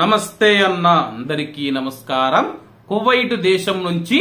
నమస్తే అన్న అందరికీ నమస్కారం. కువైట్ దేశం నుంచి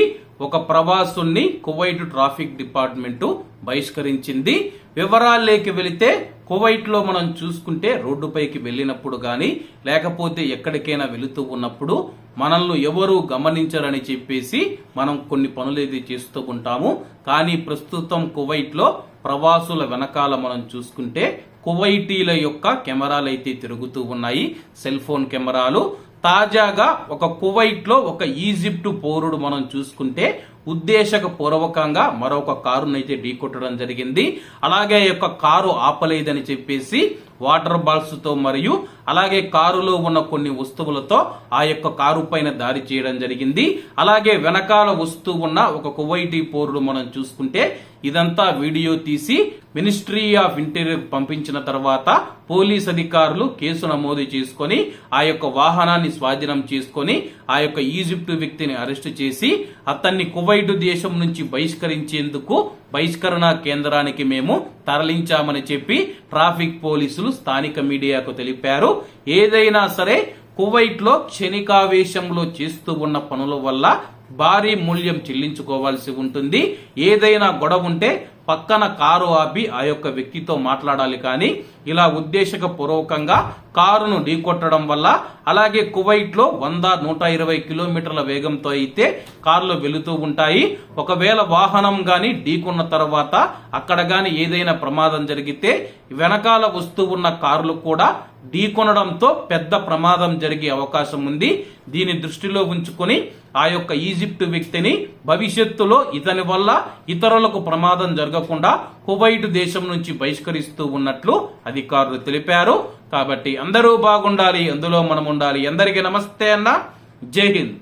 ఒక ప్రవాసుల్ని కువైట్ ట్రాఫిక్ డిపార్ట్మెంటు బహిష్కరించింది. వివరాల్లోకి వెళితే కువైట్లో మనం చూసుకుంటే రోడ్డుపైకి వెళ్ళినప్పుడు గాని లేకపోతే ఎక్కడికైనా వెళుతూ ఉన్నప్పుడు మనల్ని ఎవరు గమనించరని చెప్పేసి మనం కొన్ని పనులు అయితే చేస్తూ ఉంటాము. కానీ ప్రస్తుతం కువైట్లో ప్రవాసుల వెనకాల మనం చూసుకుంటే కువైటీల యొక్క కెమెరాలు అయితే తిరుగుతూ ఉన్నాయి. సెల్ ఫోన్ కెమెరాలు. తాజాగా ఒక కువైట్లో ఒక ఈజిప్ట్ పౌరుడు మనం చూసుకుంటే ఉద్దేశక పూర్వకంగా మరొక కారును అయితే ఢీకొట్టడం జరిగింది. అలాగే యొక్క కారు ఆపలేదని చెప్పేసి వాటర్ బాల్స్తో మరియు అలాగే కారులో ఉన్న కొన్ని వస్తువులతో ఆ యొక్క కారు పైన దాడి చేయడం జరిగింది. అలాగే వెనకాల వస్తూ ఉన్న ఒక కువైటీ పౌరుడు మనం చూసుకుంటే ఇదంతా వీడియో తీసి మినిస్ట్రీ ఆఫ్ ఇంటీరియర్ పంపించిన తర్వాత పోలీస్ అధికారులు కేసు నమోదు చేసుకొని ఆ యొక్క వాహనాన్ని స్వాధీనం చేసుకొని ఆ యొక్క ఈజిప్ట్ వ్యక్తిని అరెస్టు చేసి అతన్ని కువైట్ దేశం నుంచి బహిష్కరించేందుకు బహిష్కరణ కేంద్రానికి మేము తరలించామని చెప్పి ట్రాఫిక్ పోలీసులు స్థానిక మీడియాకు తెలిపారు. ఏదైనా సరే కువైట్లో క్షణికావేశంలో చేస్తూ ఉన్న పనుల వల్ల భారీ మూల్యం చెల్లించుకోవాల్సి ఉంటుంది. ఏదైనా గొడవ ఉంటే పక్కన కారు ఆపి ఆ యొక్క వ్యక్తితో మాట్లాడాలి కానీ ఇలా ఉద్దేశక పూర్వకంగా కారును ఢీకొట్టడం వల్ల అలాగే కువైట్లో వంద నూట ఇరవై కిలోమీటర్ల వేగంతో అయితే కార్లు వెళుతూ ఉంటాయి. ఒకవేళ వాహనం కానీ ఢీకొన్న తర్వాత అక్కడ కానీ ఏదైనా ప్రమాదం జరిగితే వెనకాల వస్తూ ఉన్న కార్లు కూడా ఢీకొనడంతో పెద్ద ప్రమాదం జరిగే అవకాశం ఉంది. దీని దృష్టిలో ఉంచుకొని ఆ యొక్క ఈజిప్ట్ వ్యక్తిని భవిష్యత్తులో ఇతని వల్ల ఇతరులకు ప్రమాదం జరగకుండా కువైట్ దేశం నుంచి బహిష్కరిస్తూ ఉన్నట్లు అధికారులు తెలిపారు. కాబట్టి అందరూ బాగుండాలి. అందులో మనం ఉండాలి అందరికీ నమస్తే అన్న. జై హింద్.